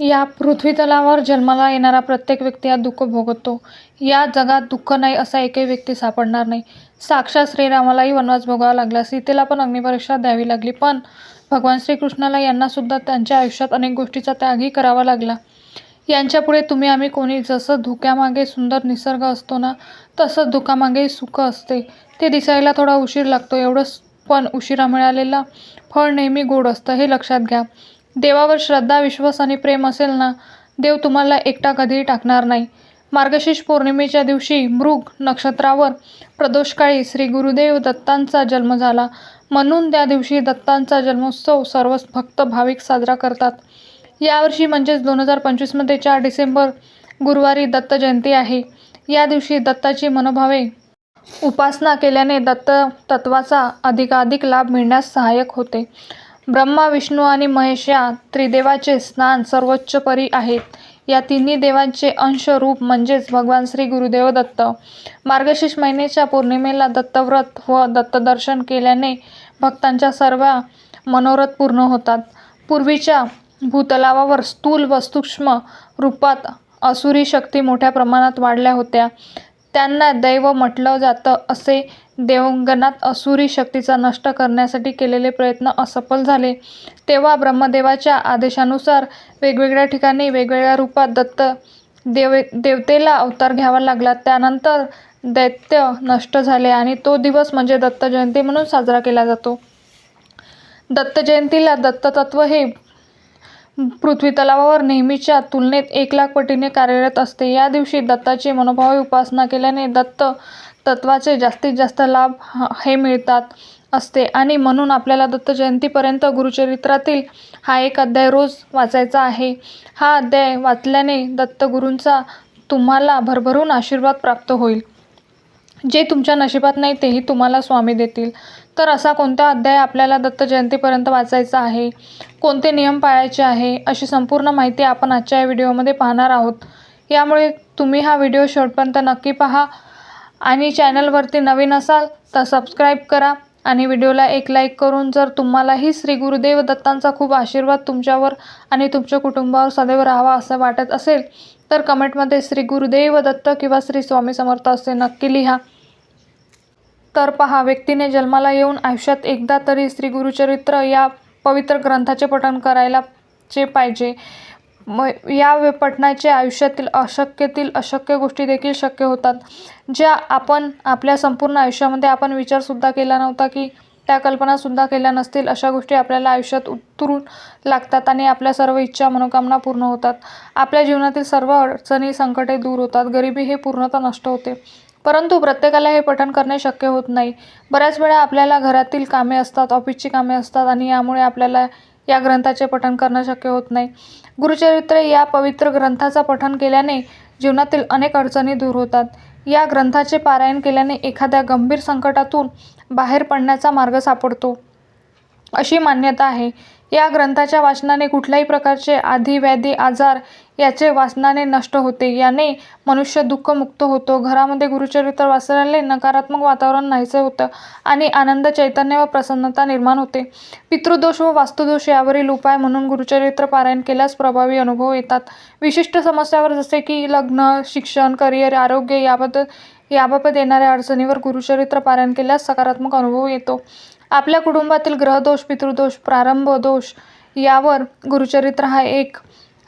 या पृथ्वीतलावर जन्माला येणारा प्रत्येक व्यक्ती हा दुःख भोगतो. या जगात दुःख नाही असा एकही व्यक्ती सापडणार नाही. साक्षात श्रीरामालाही वनवास भोगावा लागला. सीतेला पण अग्निपरीक्षा द्यावी लागली. पण भगवान श्रीकृष्णाला यांनासुद्धा त्यांच्या आयुष्यात अनेक गोष्टीचा त्यागही करावा लागला. यांच्यापुढे तुम्ही आम्ही कोणी. जसं धुक्यामागे सुंदर निसर्ग असतो ना, तसंच धुकामागे सुख असते. ते दिसायला थोडा उशीर लागतो एवढंच, पण उशिरा मिळालेला फळ नेहमी गोड असतं हे लक्षात घ्या. देवावर श्रद्धा, विश्वास आणि प्रेम असेल ना, देव तुम्हाला एकटा कधीही टाकणार नाही. मार्गशीर्ष पौर्णिमेच्या दिवशी मृग नक्षत्रावर प्रदोषकाळी श्री गुरुदेव दत्तांचा जन्म झाला. म्हणून त्या दिवशी दत्तांचा जन्मोत्सव सर्व भक्त भाविक साजरा करतात. यावर्षी म्हणजेच दोन हजार पंचवीसमध्ये चार डिसेंबर गुरुवारी दत्त जयंती आहे. या दिवशी दत्ताची मनोभावे उपासना केल्याने दत्त तत्वाचा अधिकाधिक लाभ मिळण्यास सहाय्यक होते. ब्रह्मा, विष्णू आणि महेश या स्नान सर्वोच्चपरी आहेत. या तिन्ही देवांचे अंश रूप म्हणजेच भगवान श्री गुरुदेव दत्त. मार्गशीर्ष महिन्याच्या पौर्णिमेला दत्तव्रत व दत्तदर्शन केल्याने भक्तांच्या सर्व मनोरथ पूर्ण होतात. पूर्वीच्या भूतलावावर स्थूल व सूक्ष्म रूपात असुरी शक्ती मोठ्या प्रमाणात वाढल्या होत्या. त्यांना दैव म्हटलं जातं. असे देवगणात असुरी शक्तीचा नष्ट करण्यासाठी केलेले प्रयत्न असफल झाले. तेव्हा ब्रह्मदेवाच्या आदेशानुसार वेगवेगळ्या ठिकाणी वेगवेगळ्या रूपात दत्त देव देवतेला अवतार घ्यावा लागला. त्यानंतर दैत्य नष्ट झाले आणि तो दिवस म्हणजे दत्त जयंती म्हणून साजरा केला जातो. दत्त जयंतीला दत्ततत्त्व हे पृथ्वी तलावावर नेहमीच्या तुलनेत एक लाख पटीने कार्यरत असते. या दिवशी दत्ताची मनोभावे उपासना केल्याने दत्त तत्त्वाचे जास्तीत जास्त लाभ हे मिळतात असते आणि म्हणून आपल्याला दत्त जयंतीपर्यंत गुरुचरित्रातील हा एक अध्याय रोज वाचायचा आहे. हा अध्याय वाचल्याने दत्तगुरूंचा तुम्हाला भरभरून आशीर्वाद प्राप्त होईल. जे तुमच्या नशिबात नाही तेही तुम्हाला स्वामी देतील. तर असा कोणता अध्याय आपल्याला दत्त जयंतीपर्यंत वाचायचा आहे, कोणते नियम पाळायचे आहे, अशी संपूर्ण माहिती आपण आजच्या या व्हिडिओमध्ये पाहणार आहोत. यामुळे तुम्ही हा व्हिडिओ शेवटपर्यंत नक्की पहा आणि चॅनलवरती नवीन असाल तर सबस्क्राईब करा आणि व्हिडिओला एक लाईक करून जर तुम्हालाही श्री गुरुदेव दत्तांचा खूप आशीर्वाद तुमच्यावर आणि तुमच्या कुटुंबावर सदैव राहावा असं वाटत असेल तर कमेंटमध्ये श्री गुरुदेव दत्त किंवा श्री स्वामी समर्थ असे नक्की लिहा. तर पहा, व्यक्तीने जन्माला येऊन आयुष्यात एकदा तरी श्री गुरुचरित्र या पवित्र ग्रंथाचे पठण करायलाचे पाहिजे. या पठणाचे आयुष्यातील अशक्यातील अशक्य गोष्टी देखील शक्य होतात. ज्या आपण आपल्या संपूर्ण आयुष्यामध्ये आपण विचारसुद्धा केला नव्हता की त्या कल्पनासुद्धा केल्या नसतील अशा गोष्टी आपल्याला आयुष्यात उतरून लागतात आणि आपल्या सर्व इच्छा, मनोकामना पूर्ण होतात. आपल्या जीवनातील सर्व अडचणी, संकटे दूर होतात. गरिबी हे पूर्णतः नष्ट होते. परंतु प्रत्येकाला हे पठण करणे शक्य होत नाही. बऱ्याच वेळा आपल्याला घरातील कामे असतात, ऑफिसची कामे असतात आणि यामुळे आपल्याला या ग्रंथाचे पठण करणं शक्य होत नाही. गुरुचरित्र या पवित्र ग्रंथाचा पठण केल्याने जीवनातील अनेक अडचणी दूर होतात. या ग्रंथाचे पारायण केल्याने एखाद्या गंभीर संकटातून बाहेर पडण्याचा मार्ग सापडतो, अशी मान्यता आहे. या ग्रंथाच्या वाचनाने कुठल्याही प्रकारचे आधी, व्याधी, आजार याचे वाचनाने नष्ट होते. याने मनुष्य दुःखमुक्त होतो. घरामध्ये गुरुचरित्र वाचल्याने नकारात्मक वातावरण नाहीसे होते आणि आनंद, चैतन्य व प्रसन्नता निर्माण होते. पितृदोष व वास्तुदोष यावरील उपाय म्हणून गुरुचरित्र पारायण केल्यास प्रभावी अनुभव येतात. विशिष्ट समस्यांवर जसे की लग्न, शिक्षण, करिअर, आरोग्य याबाबत येणाऱ्या अडचणींवर गुरुचरित्र पारायण केल्यास सकारात्मक अनुभव येतो. आपल्या कुटुंबातील ग्रहदोष, पितृदोष, प्रारंभ दोष यावर गुरुचरित्र हा एक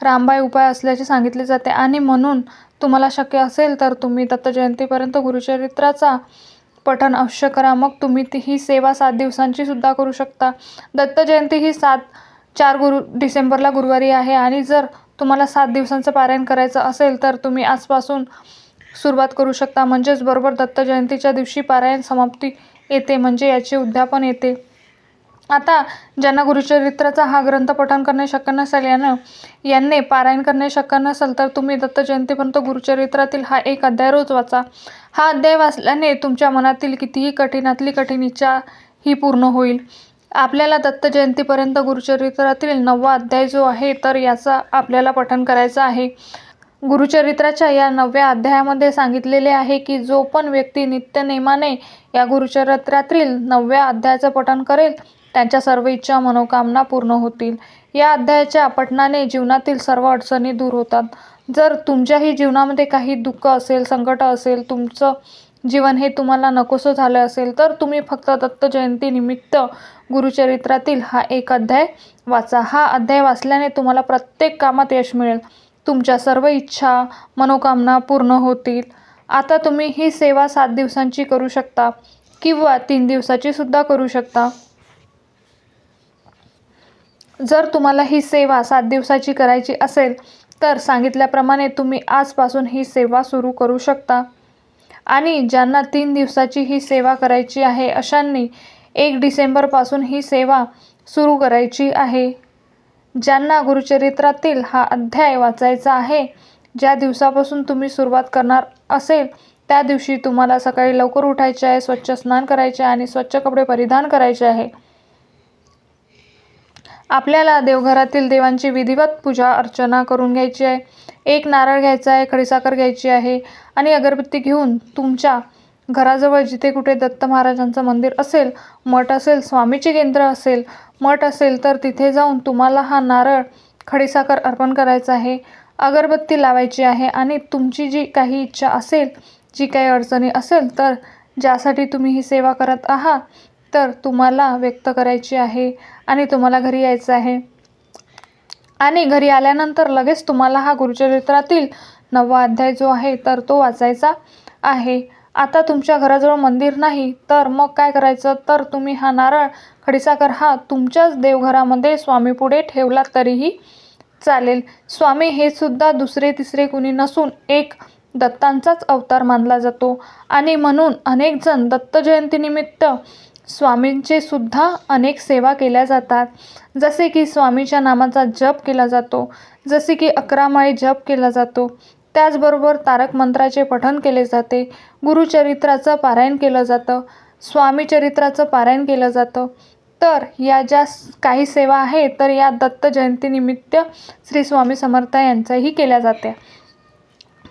रामबाई उपाय असल्याचे सांगितले जाते आणि म्हणून तुम्हाला शक्य असेल तर तुम्ही दत्त जयंतीपर्यंत गुरुचरित्राचा पठण अवश्य करा. मग तुम्ही ती ही सेवा सात दिवसांची सुद्धा करू शकता. दत्त जयंती ही चार गुरु डिसेंबरला गुरुवारी आहे आणि जर तुम्हाला सात दिवसांचं पारायण करायचं असेल तर तुम्ही आजपासून सुरुवात करू शकता. म्हणजेच बरोबर दत्त जयंतीच्या दिवशी पारायण समाप्ती येते म्हणजे याचे उद्यापन येते. आता ज्यांना गुरुचरित्राचा हा ग्रंथ पठण करणे शक्य नसेल, यांनी पारायण करणे शक्य नसेल तर तुम्ही दत्त जयंतीपर्यंत गुरुचरित्रातील हा एक अध्याय रोज वाचा. हा अध्याय वाचल्याने तुमच्या मनातील कितीही कठीणातली कठीण इच्छा ही पूर्ण होईल. आपल्याला दत्त जयंतीपर्यंत गुरुचरित्रातील नववा अध्याय जो आहे तर याचा आपल्याला पठण करायचा आहे. गुरुचरित्राच्या या नवव्या अध्यायामध्ये सांगितलेले आहे की जो पण व्यक्ती नित्यनेमाने या गुरुचरित्रातील नवव्या अध्यायाचं पठण करेल त्यांच्या सर्व इच्छा, मनोकामना पूर्ण होतील. या अध्यायाच्या पठणाने जीवनातील सर्व अडचणी दूर होतात. जर तुमच्याही जीवनामध्ये काही दुःख असेल संकट असेल तुमचं जीवन हे तुम्हाला नकोसं झालं असेल तर तुम्ही फक्त दत्त जयंतीनिमित्त गुरुचरित्रातील हा एक अध्याय वाचा. हा अध्याय वाचल्याने तुम्हाला प्रत्येक कामात यश मिळेल. तुमच्या सर्व इच्छा मनोकामना पूर्ण होतील. आता तुम्ही ही सेवा सात दिवसांची करू शकता किंवा तीन दिवसाची सुद्धा करू शकता. जर तुम्हाला ही सेवा सात दिवसाची करायची असेल तर सांगितल्याप्रमाणे तुम्ही आजपासून ही सेवा सुरू करू शकता. आणि ज्यांना तीन दिवसाची ही सेवा करायची आहे अशांनी एक डिसेंबरपासून ही सेवा सुरू करायची आहे. ज्यांना गुरुचरित्रातील हा अध्याय वाचायचा आहे ज्या दिवसापासून तुम्ही सुरुवात करणार असेल त्या दिवशी तुम्हाला सकाळी लवकर उठायचे आहे स्वच्छ स्नान करायचे आहे आणि स्वच्छ कपडे परिधान करायचे आहे. आपल्याला देवघरातील देवांची विधिवत पूजा अर्चना करून घ्यायची आहे. एक नारळ घ्यायचा आहे खडीसाखर घ्यायची आहे आणि अगरबत्ती घेऊन तुमच्या घराजवळ जिथे कुठे दत्त महाराजांचं मंदिर असेल मठ असेल स्वामीचे केंद्र असेल मठ असेल तर तिथे जाऊन तुम्हाला हा नारळ खडीसाखर अर्पण करायचा आहे अगरबत्ती लावायची आहे आणि तुमची जी काही इच्छा असेल जी काही अडचणी असेल तर ज्यासाठी तुम्ही ही सेवा करत आहात तर तुम्हाला व्यक्त करायची आहे आणि तुम्हाला घरी यायचं आहे. आणि घरी आल्यानंतर लगेच तुम्हाला हा गुरुचरित्रातील नववा अध्याय जो आहे तर तो वाचायचा आहे. आता तुमच्या घराजवळ मंदिर नाही तर मग काय करायचं? तर तुम्ही हा नारळ खडीसाखर हा तुमच्याच देवघरामध्ये स्वामीपुढे ठेवला तरीही चालेल. स्वामी हे सुद्धा दुसरे तिसरे कुणी नसून एक दत्तांचाच अवतार मानला जातो. आणि म्हणून अनेक जण दत्त जयंतीनिमित्त स्वामींचे सुद्धा अनेक सेवा केल्या जातात. जसे की स्वामीच्या नामाचा जप केला जातो. जसे की अकरामाळी जप केला जातो. त्याचबरोबर तारक मंत्राचे पठण केले जाते. गुरुचरित्राचं पारायण केलं जातं. स्वामी चरित्राचं पारायण केलं जातं. तर या ज्या काही सेवा आहेत तर या दत्त जयंतीनिमित्त श्री स्वामी समर्थ यांचाही केल्या जाते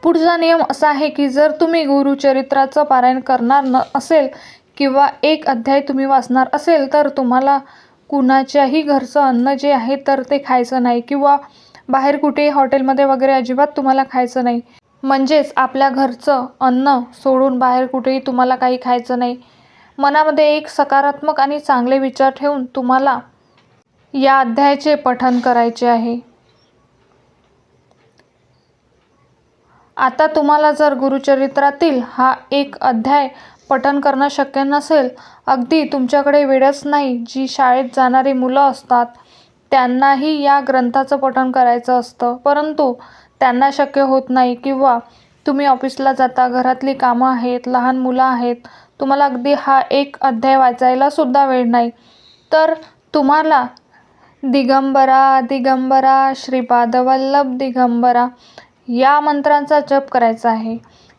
पुढचा नियम असा आहे की जर तुम्ही गुरुचरित्राचं पारायण करणार न असेल किंवा एक अध्याय तुम्ही वाचणार असेल तर तुम्हाला कुणाच्याही घरचं अन्न जे आहे तर ते खायचं नाही किंवा बाहेर कुठेही हॉटेलमध्ये वगैरे अजिबात तुम्हाला खायचं नाही. म्हणजेच आपल्या घरचं अन्न सोडून बाहेर कुठेही तुम्हाला काही खायचं नाही. मनामध्ये एक सकारात्मक आणि चांगले विचार ठेवून तुम्हाला या अध्यायाचे पठण करायचे आहे. आता तुम्हाला जर गुरुचरित्रातील हा एक अध्याय पठन करणं शक्य नसेल अगदी तुमच्याकडे वेळच नाही जी शाळेत जाणारी मुलं असतात. त्यांनाही या ग्रंथाचं पठण करायचं असतं. परंतु त्यांना शक्य होत नाही किंवा तुम्ही ऑफिसला जाता घरातली कामं आहेत लहान मुलं आहेत तुम्हाला अगदी हा एक अध्याय वाचायला सुद्धा वेळ नाही. तर तुम्हाला दिगंबरा दिगंबरा श्रीपादवल्लभ दिगंबरा या मंत्रांचा जप करायचा आहे.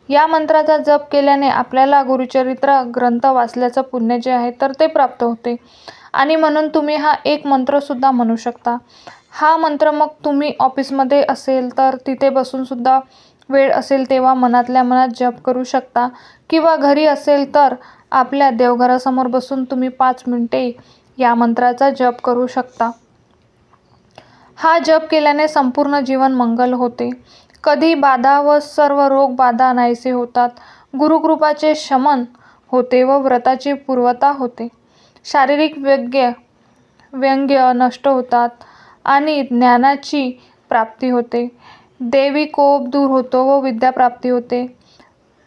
या मंत्राचा जप केल्याने आपल्याला गुरुचरित्र ग्रंथ वाचल्याचं पुण्य जे आहे तर ते प्राप्त होते. आणि म्हणून तुम्ही हा एक मंत्रसुद्धा म्हणू शकता. हा मंत्र मग तुम्ही ऑफिसमध्ये असेल तर तिथे बसूनसुद्धा वेळ असेल तेव्हा मनातल्या मनात जप करू शकता. किंवा घरी असेल तर आपल्या देवघरासमोर बसून तुम्ही पाच मिनटे या मंत्राचा जप करू शकता. हा जप केल्याने संपूर्ण जीवन मंगल होते. कधी बाधा व सर्व रोग बाधा नाहीसे होतात. गुरुकृपाचे शमन होते व व्रताची पूर्वता होते. शारीरिक व्यग्य व्यंग्य नष्ट होतात आणि ज्ञानाची प्राप्ती होते. देवी कोप दूर होतो व विद्याप्राप्ती होते.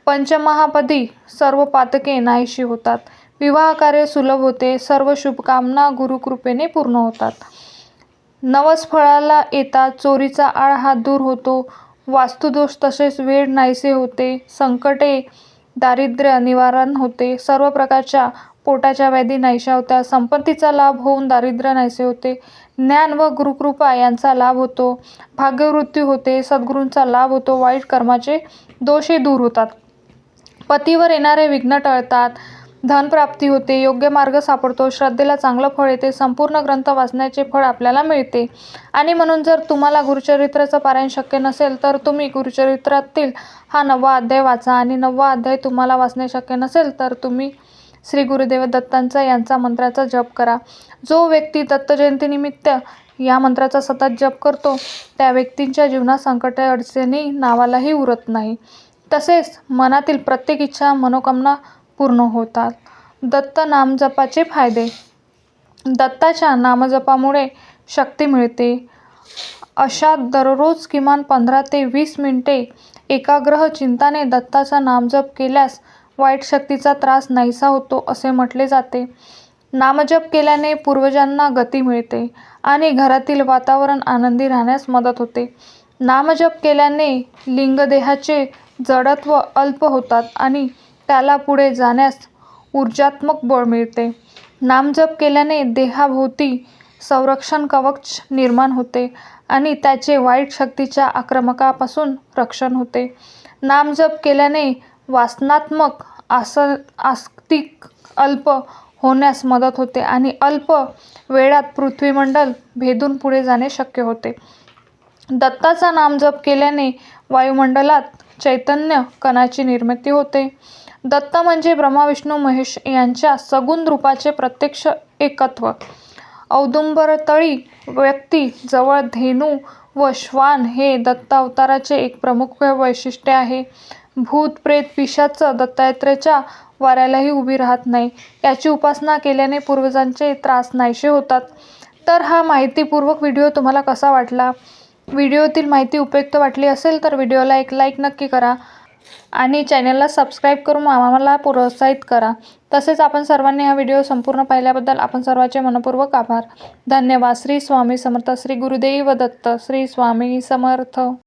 पंचमहापदी सर्व पातके नाहीशी होतात. विवाह कार्य सुलभ होते. सर्व शुभकामना गुरुकृपेने पूर्ण होतात. नवस फळाला येतात चोरीचा आळ हा दूर होतो. वास्तुदोष तसेच वेळ नाहीसे होते. संकटे दारिद्र्य निवारण होते. सर्व प्रकारच्या पोटाच्या व्याधी नाहीशा होत्या. संपत्तीचा लाभ होऊन दारिद्र्य नाहीसे होते. ज्ञान व गुरुकृपा यांचा लाभ होतो. भाग्यवृत्ती होते. सद्गुरूंचा लाभ होतो. वाईट कर्माचे दोषही दूर होतात. पतीवर येणारे विघ्न टळतात. धनप्राप्ती होते. योग्य मार्ग सापडतो. श्रद्धेला चांगलं फळ येते. संपूर्ण ग्रंथ वाचण्याचे फळ आपल्याला मिळते. आणि म्हणून जर तुम्हाला गुरुचरित्राचं पारायण शक्य नसेल तर तुम्ही गुरुचरित्रातील हा नववा अध्याय वाचा. आणि नववा अध्याय तुम्हाला वाचणे शक्य नसेल तर तुम्ही श्री गुरुदेव दत्तांचा यांचा मंत्राचा जप करा. जो व्यक्ती दत्त जयंतीनिमित्त या मंत्राचा सतत जप करतो त्या व्यक्तींच्या जीवनात संकट अडचणी नावालाही उरत नाही. तसेच मनातील प्रत्येक इच्छा मनोकामना पूर्ण होतात. दत्त नामजपाचे फायदे. दत्ताच्या नामजपामुळे शक्ती मिळते. अशा दररोज किमान पंधरा ते वीस मिनिटे एकाग्रह चिंताने दत्ताचा नामजप केल्यास वाईट शक्तीचा त्रास नाहीसा होतो असे म्हटले जाते. नामजप केल्याने पूर्वजांना गती मिळते आणि घरातील वातावरण आनंदी राहण्यास मदत होते. नामजप केल्याने लिंगदेहाचे जडत्व अल्प होतात आणि त्याला पुढे जाण्यास ऊर्जात्मक बळ मिळते. नामजप केल्याने देहाभोवती संरक्षण कवच निर्माण होते आणि त्याचे वाईट शक्तीच्या आक्रमकापासून रक्षण होते. नामजप केल्याने वासनात्मक आस आस्तिक अल्प होण्यास मदत होते आणि अल्प वेळात पृथ्वीमंडल भेदून पुढे जाणे शक्य होते. दत्ताचा नामजप केल्याने वायुमंडलात चैतन्य कणाची निर्मिती होते. दत्त म्हणजे ब्रह्मा विष्णू महेश यांच्या सगुण रूपाचे प्रत्यक्ष एकत्व. औदुंबरतळी व्यक्ती जवळ धेनू व श्वान हे दत्त अवताराचे एक प्रमुख वैशिष्ट्य आहे. भूत प्रेत पिशाच दत्तात्रेयाच्या वाऱ्यालाही उभी राहत नाही. याची उपासना केल्याने पूर्वजांचे त्रास नाहीसे होतात. तर हा माहितीपूर्वक व्हिडिओ तुम्हाला कसा वाटला? व्हिडिओतील माहिती उपयुक्त वाटली असेल तर व्हिडिओला एक लाईक नक्की करा आणि चॅनलला सबस्क्राईब करून आम्हाला प्रोत्साहित करा. तसेच आपण सर्वांनी हा व्हिडिओ संपूर्ण पाहिल्याबद्दल आपण सर्वांचे मनपूर्वक आभार. धन्यवाद. श्री स्वामी समर्थ. श्री गुरुदेव दत्त. श्री स्वामी समर्थ.